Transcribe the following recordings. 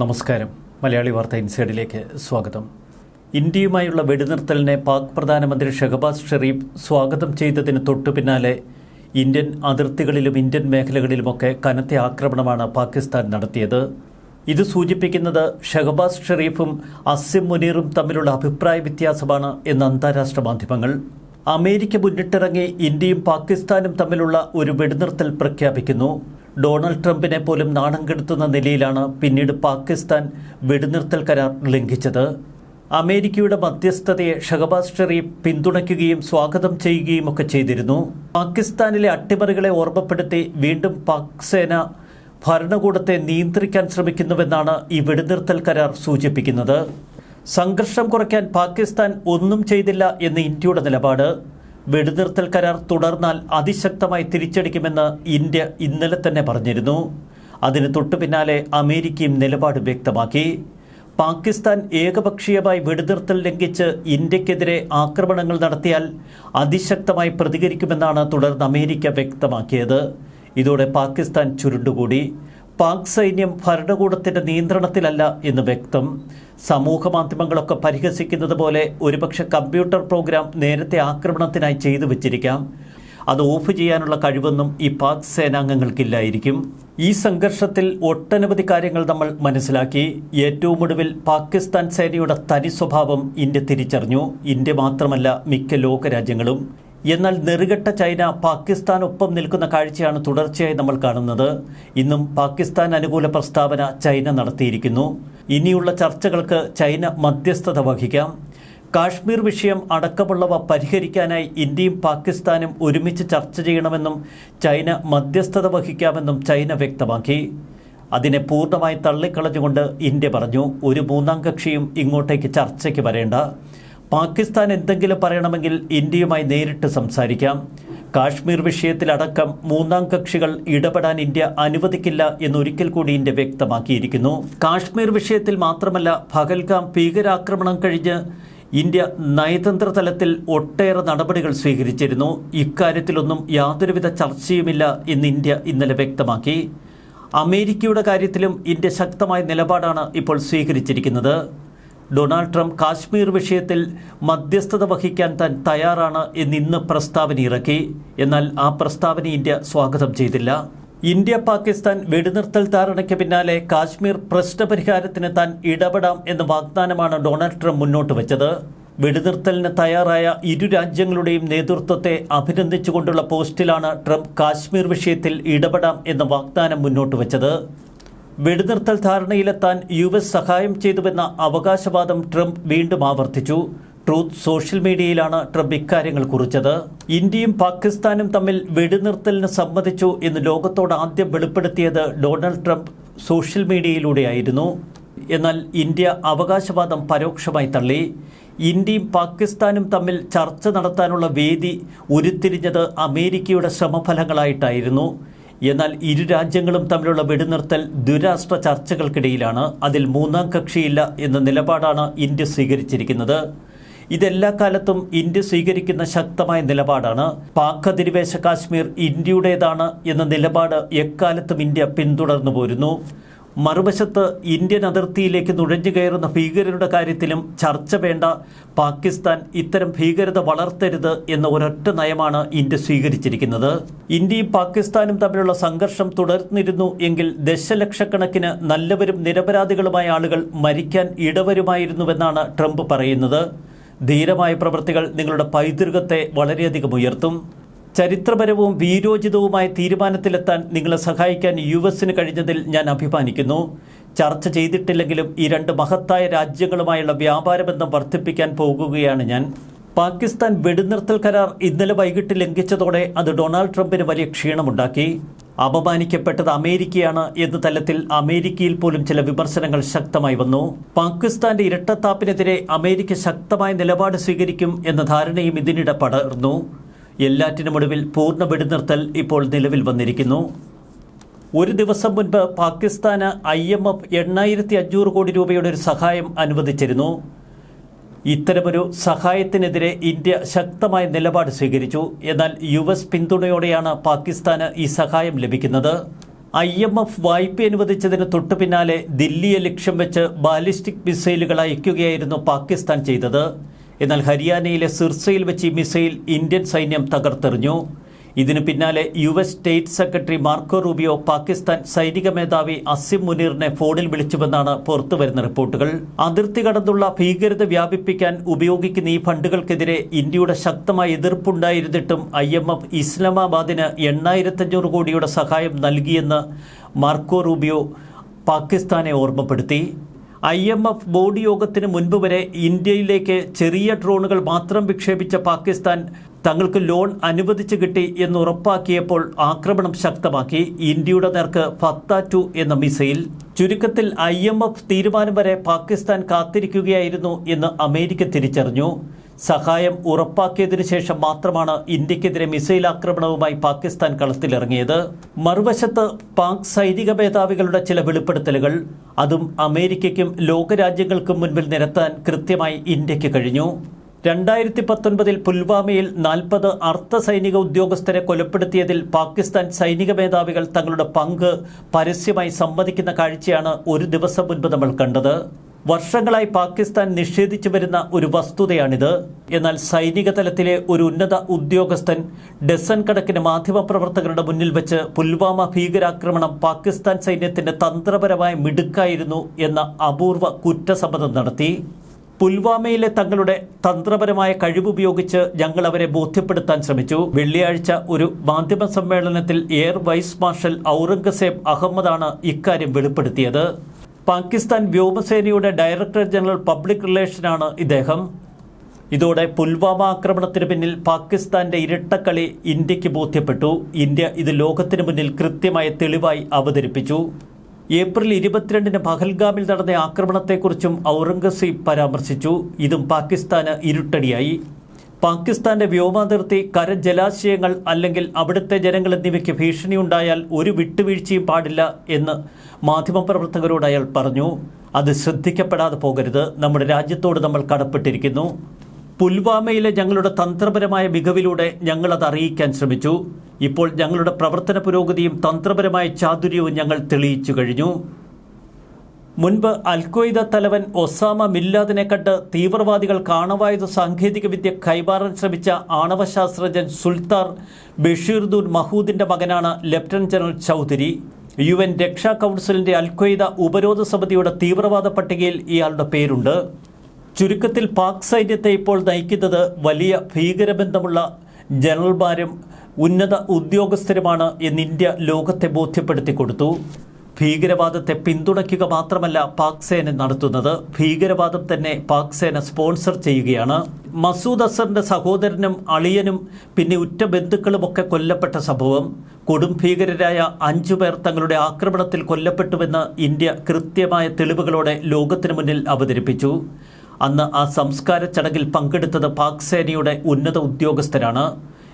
നമസ്കാരം. മലയാളി വാർത്ത ഇൻസൈഡിലേക്ക് സ്വാഗതം. ഇന്ത്യയുമായുള്ള വെടിനിർത്തലിനെ പാക് പ്രധാനമന്ത്രി ഷെഹബാസ് ഷെറീഫ് സ്വാഗതം ചെയ്തതിന് തൊട്ടു പിന്നാലെ ഇന്ത്യൻ അതിർത്തികളിലും ഇന്ത്യൻ മേഖലകളിലുമൊക്കെ കനത്ത ആക്രമണമാണ് പാകിസ്ഥാൻ നടത്തിയത്. ഇത് സൂചിപ്പിക്കുന്നത് ഷെഹബാസ് ഷെറീഫും അസിം മുനീറും തമ്മിലുള്ള അഭിപ്രായ വ്യത്യാസമാണ് എന്ന് അന്താരാഷ്ട്ര മാധ്യമങ്ങൾ. അമേരിക്ക മുന്നിട്ടിറങ്ങി ഇന്ത്യയും പാകിസ്ഥാനും തമ്മിലുള്ള ഒരു വെടിനിർത്തൽ പ്രഖ്യാപിക്കുന്നു. ഡൊണാൾഡ് ട്രംപിനെ പോലും നാണം കെടുത്തുന്ന നിലയിലാണ് പിന്നീട് പാകിസ്ഥാൻ വെടിനിർത്തൽ കരാർ ലംഘിച്ചത്. അമേരിക്കയുടെ മധ്യസ്ഥതയെ ഷഹബാസ് ഷെറീഫ് പിന്തുണയ്ക്കുകയും സ്വാഗതം ചെയ്യുകയും ഒക്കെ ചെയ്തിരുന്നു. പാകിസ്ഥാനിലെ അട്ടിമറികളെ ഓർമ്മപ്പെടുത്തി വീണ്ടും പാക് സേന ഭരണകൂടത്തെ നിയന്ത്രിക്കാൻ ശ്രമിക്കുന്നുവെന്നാണ് ഈ വെടിനിർത്തൽ കരാർ സൂചിപ്പിക്കുന്നത്. സംഘർഷം കുറയ്ക്കാൻ പാകിസ്ഥാൻ ഒന്നും ചെയ്തില്ല എന്ന് ഇന്ത്യയുടെ നിലപാട്. വെടിനിർത്തൽ കരാർ തുടർന്നാൽ അതിശക്തമായി തിരിച്ചടിക്കുമെന്ന് ഇന്ത്യ ഇന്നലെ തന്നെ പറഞ്ഞിരുന്നു. അതിന് തൊട്ടു പിന്നാലെ അമേരിക്കയും നിലപാട് വ്യക്തമാക്കി. പാകിസ്ഥാൻ ഏകപക്ഷീയമായി വെടിനിർത്തൽ ലംഘിച്ച് ഇന്ത്യക്കെതിരെ ആക്രമണങ്ങൾ നടത്തിയാൽ അതിശക്തമായി പ്രതികരിക്കുമെന്നാണ് തുടർന്ന് അമേരിക്ക വ്യക്തമാക്കിയത്. ഇതോടെ പാകിസ്ഥാൻ ചുരുണ്ടുകൂടി. പാക് സൈന്യം ഭരണകൂടത്തിന്റെ നിയന്ത്രണത്തിലല്ല എന്ന് വ്യക്തം. സമൂഹ മാധ്യമങ്ങളൊക്കെ പരിഹസിക്കുന്നത് പോലെ ഒരുപക്ഷെ കമ്പ്യൂട്ടർ പ്രോഗ്രാം നേരത്തെ ആക്രമണത്തിനായി ചെയ്തു വച്ചിരിക്കാം. അത് ഓഫ് ചെയ്യാനുള്ള കഴിവൊന്നും ഈ പാക് സേനാംഗങ്ങൾക്കില്ലായിരിക്കും. ഈ സംഘർഷത്തിൽ ഒട്ടനവധി കാര്യങ്ങൾ നമ്മൾ മനസ്സിലാക്കി. ഏറ്റവും ഒടുവിൽ പാകിസ്ഥാൻ സേനയുടെ തനി സ്വഭാവം ഇന്ത്യ തിരിച്ചറിഞ്ഞു. ഇന്ത്യ മാത്രമല്ല മിക്ക ലോകരാജ്യങ്ങളും. എന്നാൽ നെറുകെട്ട ചൈന പാകിസ്ഥാൻ ഒപ്പം നിൽക്കുന്ന കാഴ്ചയാണ് തുടർച്ചയായി നമ്മൾ കാണുന്നത്. ഇന്നും പാകിസ്ഥാൻ അനുകൂല പ്രസ്താവന ചൈന നടത്തിയിരിക്കുന്നു. ഇനിയുള്ള ചർച്ചകൾക്ക് ചൈന മധ്യസ്ഥത വഹിക്കാം. കാശ്മീർ വിഷയം അടക്കമുള്ളവ പരിഹരിക്കാനായി ഇന്ത്യയും പാകിസ്ഥാനും ഒരുമിച്ച് ചർച്ച ചെയ്യണമെന്നും ചൈന മധ്യസ്ഥത വഹിക്കാമെന്നും ചൈന വ്യക്തമാക്കി. അതിനെ പൂർണമായി തള്ളിക്കളഞ്ഞുകൊണ്ട് ഇന്ത്യ പറഞ്ഞു ഒരു മൂന്നാം കക്ഷിയും ഇങ്ങോട്ടേക്ക് ചർച്ചയ്ക്ക് വരേണ്ട. പാകിസ്ഥാൻ എന്തെങ്കിലും പറയണമെങ്കിൽ ഇന്ത്യയുമായി നേരിട്ട് സംസാരിക്കാം. കാശ്മീർ വിഷയത്തിലടക്കം മൂന്നാം കക്ഷികൾ ഇടപെടാൻ ഇന്ത്യ അനുവദിക്കില്ല എന്നൊരിക്കൽ കൂടി ഇന്ത്യ വ്യക്തമാക്കിയിരിക്കുന്നു. കാശ്മീർ വിഷയത്തിൽ മാത്രമല്ല ഭഗൽഗാം ഭീകരാക്രമണം കഴിഞ്ഞ് ഇന്ത്യ നയതന്ത്ര തലത്തിൽ ഒട്ടേറെ നടപടികൾ സ്വീകരിച്ചിരുന്നു. ഇക്കാര്യത്തിലൊന്നും യാതൊരുവിധ ചർച്ചയുമില്ല എന്ന് ഇന്ത്യ ഇന്നലെ വ്യക്തമാക്കി. അമേരിക്കയുടെ കാര്യത്തിലും ഇന്ത്യ ശക്തമായ നിലപാടാണ് ഇപ്പോൾ സ്വീകരിച്ചിരിക്കുന്നത്. ഡൊണാൾഡ് ട്രംപ് കാശ്മീർ വിഷയത്തിൽ മധ്യസ്ഥത വഹിക്കാൻ താൻ തയ്യാറാണ് എന്നിന്ന് പ്രസ്താവന ഇറക്കി. എന്നാൽ ആ പ്രസ്താവന ഇന്ത്യ സ്വാഗതം ചെയ്തില്ല. ഇന്ത്യ പാകിസ്ഥാൻ വെടിനിർത്തൽ ധാരണയ്ക്ക് പിന്നാലെ കാശ്മീർ പ്രശ്നപരിഹാരത്തിന് താൻ ഇടപെടാം എന്ന വാഗ്ദാനമാണ് ഡൊണാൾഡ് ട്രംപ് മുന്നോട്ട് വെച്ചത്. വെടിനിർത്തലിന് തയ്യാറായ ഇരു രാജ്യങ്ങളുടെയും നേതൃത്വത്തെ അഭിനന്ദിച്ചുകൊണ്ടുള്ള പോസ്റ്റിലാണ് ട്രംപ് കാശ്മീർ വിഷയത്തിൽ ഇടപെടാം എന്ന വാഗ്ദാനം മുന്നോട്ട് വെച്ചത്. വെടിനിർത്തൽ ധാരണയിലെത്താൻ യു എസ് സഹായം ചെയ്തുവെന്ന അവകാശവാദം ട്രംപ് വീണ്ടും ആവർത്തിച്ചു. ട്രൂത്ത് സോഷ്യൽ മീഡിയയിലാണ് ട്രംപ് ഇക്കാര്യങ്ങൾ കുറിച്ചത്. ഇന്ത്യയും പാകിസ്ഥാനും തമ്മിൽ വെടിനിർത്തലിന് സമ്മതിച്ചു എന്ന് ലോകത്തോട് ആദ്യം വെളിപ്പെടുത്തിയത് ഡൊണാൾഡ് ട്രംപ് സോഷ്യൽ മീഡിയയിലൂടെയായിരുന്നു. എന്നാൽ ഇന്ത്യ അവകാശവാദം പരോക്ഷമായി തള്ളി. ഇന്ത്യയും പാകിസ്ഥാനും തമ്മിൽ ചർച്ച നടത്താനുള്ള വേദി ഉരുത്തിരിഞ്ഞത് അമേരിക്കയുടെ ശ്രമഫലങ്ങളായിട്ടായിരുന്നു. എന്നാൽ ഇരു രാജ്യങ്ങളും തമ്മിലുള്ള വെടിനിർത്തൽ ദുരാഷ്ട്ര ചർച്ചകൾക്കിടയിലാണ്. അതിൽ മൂന്നാം കക്ഷിയില്ല എന്ന നിലപാടാണ് ഇന്ത്യ സ്വീകരിച്ചിരിക്കുന്നത്. ഇതെല്ലാ കാലത്തും ഇന്ത്യ സ്വീകരിക്കുന്ന ശക്തമായ നിലപാടാണ്. പാക് അധിനിവേശ കാശ്മീർ ഇന്ത്യയുടേതാണ് എന്ന നിലപാട് എക്കാലത്തും ഇന്ത്യ പിന്തുടർന്നു പോരുന്നു. മറുവശത്ത് ഇന്ത്യൻ അതിർത്തിയിലേക്ക് നുഴഞ്ഞു കയറുന്ന ഭീകരരുടെ കാര്യത്തിലും ചർച്ച വേണ്ട. പാകിസ്ഥാൻ ഇത്തരം ഭീകരത വളർത്തരുത് എന്ന ഒരൊറ്റ നയമാണ് ഇന്ത്യ സ്വീകരിച്ചിരിക്കുന്നത്. ഇന്ത്യയും പാകിസ്ഥാനും തമ്മിലുള്ള സംഘർഷം തുടർന്നിരുന്നു എങ്കിൽ ദശലക്ഷക്കണക്കിന് നല്ലവരും നിരപരാധികളുമായ ആളുകൾ മരിക്കാൻ ഇടവരുമായിരുന്നുവെന്നാണ് ട്രംപ് പറയുന്നത്. ധീരമായ പ്രവൃത്തികൾ നിങ്ങളുടെ പൈതൃകത്തെ വളരെയധികം ഉയർത്തും. ചരിത്രപരവും വീരോചിതവുമായ തീരുമാനത്തിലെത്താൻ നിങ്ങളെ സഹായിക്കാൻ യു എസിന് കഴിഞ്ഞതിൽ ഞാൻ അഭിമാനിക്കുന്നു. ചർച്ച ചെയ്തിട്ടില്ലെങ്കിലും ഈ രണ്ട് മഹത്തായ രാജ്യങ്ങളുമായുള്ള വ്യാപാര ബന്ധം വർദ്ധിപ്പിക്കാൻ പോകുകയാണ് ഞാൻ. പാകിസ്ഥാൻ വെടിനിർത്തൽ കരാർ ഇന്നലെ വൈകിട്ട് ലംഘിച്ചതോടെ അത് ഡൊണാൾഡ് ട്രംപിന് വലിയ ക്ഷീണമുണ്ടാക്കി. അപമാനിക്കപ്പെട്ടത് അമേരിക്കയാണ് എന്ന തലത്തിൽ അമേരിക്കയിൽ പോലും ചില വിമർശനങ്ങൾ ശക്തമായി വന്നു. പാകിസ്ഥാന്റെ ഇരട്ടത്താപ്പിനെതിരെ അമേരിക്ക ശക്തമായ നിലപാട് സ്വീകരിക്കും എന്ന ധാരണയും ഇതിനിടെ പടർന്നു എല്ലാറ്റിനുമൊടുവിൽ പൂർണ വെടിനിർത്തൽ ഇപ്പോൾ നിലവിൽ വന്നിരിക്കുന്നു. ഒരു ദിവസം മുൻപ് പാകിസ്ഥാന് ഐ എം എഫ് എണ്ണായിരത്തി അഞ്ഞൂറ് കോടി രൂപയുടെ ഒരു സഹായം അനുവദിച്ചിരുന്നു. ഇത്തരമൊരു സഹായത്തിനെതിരെ ഇന്ത്യ ശക്തമായ നിലപാട് സ്വീകരിച്ചു. എന്നാൽ യു എസ് പിന്തുണയോടെയാണ് പാകിസ്ഥാന് ഈ സഹായം ലഭിക്കുന്നത്. ഐ എം എഫ് വായ്പ അനുവദിച്ചതിന് തൊട്ടു പിന്നാലെ ദില്ലിയെ ലക്ഷ്യം വെച്ച് ബാലിസ്റ്റിക് മിസൈലുകൾ അയക്കുകയായിരുന്നു പാകിസ്ഥാൻ ചെയ്തത്. എന്നാൽ ഹരിയാനയിലെ സിർസയിൽ വെച്ച് മിസൈൽ ഇന്ത്യൻ സൈന്യം തകർത്തെറിഞ്ഞു. ഇതിനു പിന്നാലെ U S state secretary Marco Rubio Pakistan സൈനിക മേധാവി അസിം മുനീറിനെ ഫോണിൽ വിളിച്ചുവെന്നാണ് പുറത്തുവരുന്ന റിപ്പോർട്ടുകൾ. അതിർത്തി കടന്നുള്ള ഭീകരത വ്യാപിപ്പിക്കാൻ ഉപയോഗിക്കുന്ന ഈ ഫണ്ടുകൾക്കെതിരെ ഇന്ത്യയുടെ ശക്തമായ എതിർപ്പുണ്ടായിരുന്നിട്ടും ഐ എം എഫ് ഇസ്ലാമാബാദിന് എണ്ണായിരത്തഞ്ഞൂറ് കോടിയുടെ സഹായം നൽകിയെന്ന് മാർക്കോ റൂബിയോ പാകിസ്ഥാനെ ഓർമ്മപ്പെടുത്തി. ഐ എം എഫ് ബോർഡ് യോഗത്തിന് മുൻപ് വരെ ഇന്ത്യയിലേക്ക് ചെറിയ ഡ്രോണുകൾ മാത്രം വിക്ഷേപിച്ച പാകിസ്ഥാൻ തങ്ങൾക്ക് ലോൺ അനുവദിച്ചു കിട്ടി എന്ന് ഉറപ്പാക്കിയപ്പോൾ ആക്രമണം ശക്തമാക്കി. ഇന്ത്യയുടെ നേർക്ക് ഫത്ത ടു എന്ന മിസൈൽ. ചുരുക്കത്തിൽ ഐ എം എഫ് തീരുമാനം വരെ പാകിസ്ഥാൻ കാത്തിരിക്കുകയായിരുന്നു എന്ന് അമേരിക്ക തിരിച്ചറിഞ്ഞു. സഹായം ഉറപ്പാക്കിയതിനു ശേഷം മാത്രമാണ് ഇന്ത്യക്കെതിരെ മിസൈൽ ആക്രമണവുമായി പാകിസ്ഥാൻ കളത്തിലിറങ്ങിയത്. മറുവശത്ത് പാക് സൈനിക മേധാവികളുടെ ചില വെളിപ്പെടുത്തലുകൾ അതും അമേരിക്കയ്ക്കും ലോകരാജ്യങ്ങൾക്കും മുൻപിൽ നിരത്താൻ കൃത്യമായി ഇന്ത്യയ്ക്ക് കഴിഞ്ഞു. രണ്ടായിരത്തി പത്തൊൻപതിൽ പുൽവാമയിൽ നാൽപ്പത് അർദ്ധ സൈനിക ഉദ്യോഗസ്ഥരെ കൊലപ്പെടുത്തിയതിൽ പാകിസ്ഥാൻ സൈനിക മേധാവികൾ തങ്ങളുടെ പങ്ക് പരസ്യമായി സമ്മതിക്കുന്ന കാഴ്ചയാണ് ഒരു ദിവസം മുൻപ് നമ്മൾ കണ്ടത്. വർഷങ്ങളായി പാകിസ്ഥാൻ നിഷേധിച്ചു വരുന്ന ഒരു വസ്തുതയാണിത്. എന്നാൽ സൈനിക തലത്തിലെ ഒരു ഉന്നത ഉദ്യോഗസ്ഥൻ ഡസൻ കണക്കിന് മാധ്യമപ്രവർത്തകരുടെ മുന്നിൽ വെച്ച് പുൽവാമ ഭീകരാക്രമണം പാകിസ്ഥാൻ സൈന്യത്തിന്റെ തന്ത്രപരമായ മിടുക്കായിരുന്നു എന്ന അപൂർവ കുറ്റസമ്മതം നടത്തി. പുൽവാമയിലെ തങ്ങളുടെ തന്ത്രപരമായ കഴിവുപയോഗിച്ച് ഞങ്ങൾ അവരെ ബോധ്യപ്പെടുത്താൻ ശ്രമിച്ചു. വെള്ളിയാഴ്ച ഒരു മാധ്യമ സമ്മേളനത്തിൽ എയർ വൈസ് മാർഷൽ ഔറംഗസേബ് അഹമ്മദാണ് ഇക്കാര്യം വെളിപ്പെടുത്തിയത്. പാകിസ്ഥാൻ വ്യോമസേനയുടെ ഡയറക്ടർ ജനറൽ പബ്ലിക് റിലേഷനാണ് ഇദ്ദേഹം. ഇതോടെ പുൽവാമ ആക്രമണത്തിന് പിന്നിൽ പാകിസ്ഥാന്റെ ഇരട്ടക്കളി ഇന്ത്യയ്ക്ക് ബോധ്യപ്പെട്ടു. ഇന്ത്യ ഇത് ലോകത്തിന് മുന്നിൽ കൃത്യമായ തെളിവായി അവതരിപ്പിച്ചു. ഏപ്രിൽ ഇരുപത്തിരണ്ടിന് പഹൽഗാമിൽ നടന്ന ആക്രമണത്തെക്കുറിച്ചും ഔറംഗസീബ് പരാമർശിച്ചു. ഇതും പാകിസ്ഥാന് ഇരുട്ടടിയായി. പാകിസ്ഥാന്റെ വ്യോമാതിർത്തി കര ജലാശയങ്ങൾ അല്ലെങ്കിൽ അവിടുത്തെ ജനങ്ങൾ എന്നിവയ്ക്ക് ഭീഷണിയുണ്ടായാൽ ഒരു വിട്ടുവീഴ്ചയും പാടില്ല എന്ന് മാധ്യമപ്രവർത്തകരോട് അയാൾ പറഞ്ഞു. അത് ശ്രദ്ധിക്കപ്പെടാതെ പോകരുത്. നമ്മുടെ രാജ്യത്തോട് നമ്മൾ കടപ്പെട്ടിരിക്കുന്നു. പുൽവാമയിലെ ഞങ്ങളുടെ തന്ത്രപരമായ മികവിലൂടെ ഞങ്ങളത് അറിയിക്കാൻ ശ്രമിച്ചു. ഇപ്പോൾ ഞങ്ങളുടെ പ്രവർത്തന പുരോഗതിയും തന്ത്രപരമായ ചാതുര്യവും ഞങ്ങൾ തെളിയിച്ചു കഴിഞ്ഞു. മുൻപ് അൽഖ്വയ്ദ തലവൻ ഒസാമ മില്ലാദിനെ കണ്ട് തീവ്രവാദികൾ കാണവായുധ സാങ്കേതികവിദ്യ കൈമാറാൻ ശ്രമിച്ച ആണവശാസ്ത്രജ്ഞൻ സുൽത്താർ ബഷീർദുൻ മഹൂദിന്റെ മകനാണ് lieutenant general Chaudhry. U N രക്ഷാ കൗൺസിലിന്റെ അൽഖ്വയ്ദ ഉപരോധ സമിതിയുടെ തീവ്രവാദ പട്ടികയിൽ ഇയാളുടെ പേരുണ്ട്. ചുരുക്കത്തിൽ പാക് സൈന്യത്തെ ഇപ്പോൾ നയിക്കുന്നത് വലിയ ഭീകരബന്ധമുള്ള ജനറൽമാരും ഉന്നത ഉദ്യോഗസ്ഥരുമാണ് എന്ന് ഇന്ത്യ ലോകത്തെ ബോധ്യപ്പെടുത്തി കൊടുത്തു. ഭീകരവാദത്തെ പിന്തുണയ്ക്കുക മാത്രമല്ല പാക് സേന നടത്തുന്നത്. ഭീകരവാദം തന്നെ പാക് സേന സ്പോൺസർ ചെയ്യുകയാണ്. മസൂദ് അസറിന്റെ സഹോദരനും അളിയനും പിന്നെ ഉറ്റ ബന്ധുക്കളുമൊക്കെ കൊല്ലപ്പെട്ട സംഭവം. കൊടും ഭീകരരായ അഞ്ചു പേർ തങ്ങളുടെ ആക്രമണത്തിൽ കൊല്ലപ്പെട്ടുവെന്ന് ഇന്ത്യ കൃത്യമായ തെളിവുകളോടെ ലോകത്തിനു മുന്നിൽ അവതരിപ്പിച്ചു. അന്ന് ആ സംസ്കാര ചടങ്ങിൽ പങ്കെടുത്തത് പാക് സേനയുടെ ഉന്നത ഉദ്യോഗസ്ഥരാണ്.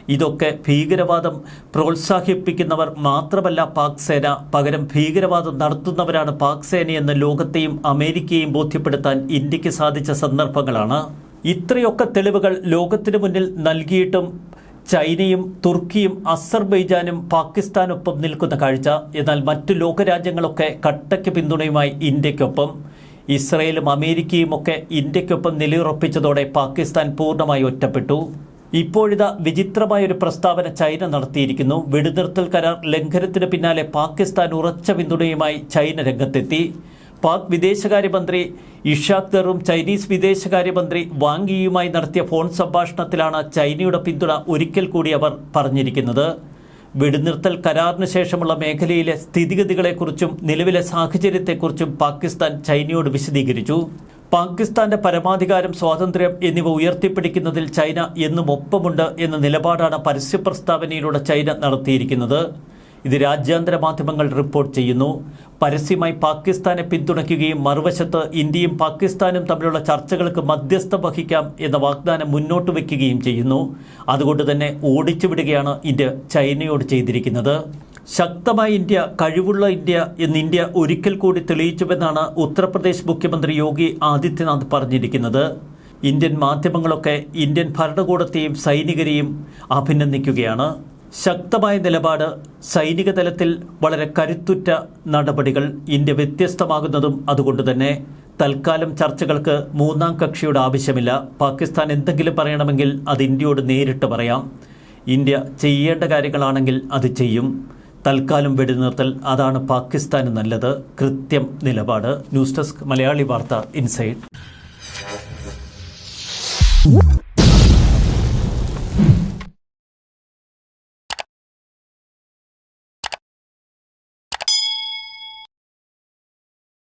ഇതൊക്കെ ഭീകരവാദം പ്രോത്സാഹിപ്പിക്കുന്നവർ മാത്രമല്ല പാക് സേന. പകരം ഭീകരവാദം നടത്തുന്നവരാണ് പാക് സേനയെന്ന് ലോകത്തെയും അമേരിക്കയെയും ബോധ്യപ്പെടുത്താൻ ഇന്ത്യയ്ക്ക് സാധിച്ച സന്ദർഭങ്ങളാണ്. ഇത്രയൊക്കെ തെളിവുകൾ ലോകത്തിനു മുന്നിൽ നൽകിയിട്ടും ചൈനയും തുർക്കിയും അസർബൈജാനും പാകിസ്ഥാനൊപ്പം നിൽക്കുന്ന കാഴ്ച. എന്നാൽ മറ്റു ലോകരാജ്യങ്ങളൊക്കെ കട്ടയ്ക്ക് പിന്തുണയുമായി ഇന്ത്യക്കൊപ്പം ഇസ്രയേലും അമേരിക്കയുമൊക്കെ ഇന്ത്യക്കൊപ്പം നിലയുറപ്പിച്ചതോടെ പാകിസ്ഥാൻ പൂർണമായി ഒറ്റപ്പെട്ടു. ഇപ്പോഴിതാ വിചിത്രമായൊരു പ്രസ്താവന ചൈന നടത്തിയിരിക്കുന്നു. വെടിനിർത്തൽ കരാർ ലംഘനത്തിന് പിന്നാലെ പാകിസ്ഥാൻ ഉറച്ച പിന്തുണയുമായി ചൈന രംഗത്തെത്തി. പാക് വിദേശകാര്യമന്ത്രി ഇഷാഖ് ദറും ചൈനീസ് വിദേശകാര്യമന്ത്രി വാങ് യിയുമായി നടത്തിയ ഫോൺ സംഭാഷണത്തിലാണ് ചൈനയുടെ പിന്തുണ ഒരിക്കൽ കൂടി അവർ പറഞ്ഞിരിക്കുന്നത്. വെടിനിർത്തൽ കരാറിന് ശേഷമുള്ള മേഖലയിലെ സ്ഥിതിഗതികളെക്കുറിച്ചും നിലവിലെ സാഹചര്യത്തെക്കുറിച്ചും പാകിസ്ഥാൻ ചൈനയോട് വിശദീകരിച്ചു. പാകിസ്ഥാന്റെ പരമാധികാരം സ്വാതന്ത്ര്യം എന്നിവ ഉയർത്തിപ്പിടിക്കുന്നതിൽ ചൈന എന്നും ഒപ്പമുണ്ട് എന്ന നിലപാടാണ് പരസ്യ പ്രസ്താവനയിലൂടെ ചൈന നടത്തിയിരിക്കുന്നത്. ഇത് രാജ്യാന്തര മാധ്യമങ്ങൾ റിപ്പോർട്ട് ചെയ്യുന്നു. പരസ്യമായി പാകിസ്ഥാനെ പിന്തുണയ്ക്കുകയും മറുവശത്ത് ഇന്ത്യയും പാകിസ്ഥാനും തമ്മിലുള്ള ചർച്ചകൾക്ക് മധ്യസ്ഥ വഹിക്കാം എന്ന വാഗ്ദാനം മുന്നോട്ട് വയ്ക്കുകയും ചെയ്യുന്നു. അതുകൊണ്ട് തന്നെ ഓടിച്ചുവിടുകയാണ് ഇന്ത്യ ചൈനയോട് ചെയ്തിരിക്കുന്നത്. ശക്തമായ ഇന്ത്യ കഴിവുള്ള ഇന്ത്യ എന്ന് ഇന്ത്യ ഒരിക്കൽ കൂടി തെളിയിച്ചുവെന്നാണ് ഉത്തർപ്രദേശ് മുഖ്യമന്ത്രി യോഗി ആദിത്യനാഥ് പറഞ്ഞിരിക്കുന്നത്. ഇന്ത്യൻ മാധ്യമങ്ങളൊക്കെ ഇന്ത്യൻ ഭരണകൂടത്തെയും സൈനികരെയും അഭിനന്ദിക്കുകയാണ്. ശക്തമായ നിലപാട് സൈനിക തലത്തിൽ വളരെ കരുത്തുറ്റ നടപടികൾ ഇന്ത്യ വ്യത്യസ്തമാകുന്നതും അതുകൊണ്ട് തന്നെ. തൽക്കാലം ചർച്ചകൾക്ക് മൂന്നാം കക്ഷിയുടെ ആവശ്യമില്ല. പാകിസ്ഥാൻ എന്തെങ്കിലും പറയണമെങ്കിൽ അത് ഇന്ത്യയോട് നേരിട്ട് പറയാം. ഇന്ത്യ ചെയ്യേണ്ട കാര്യങ്ങളാണെങ്കിൽ അത് ചെയ്യും. തൽക്കാലം വെടിനിർത്തൽ. അതാണ് പാകിസ്ഥാന് നല്ലത്. കൃത്യം നിലപാട്. ന്യൂസ് ഡെസ്ക് മലയാളി വാർത്ത ഇൻസൈഡ്.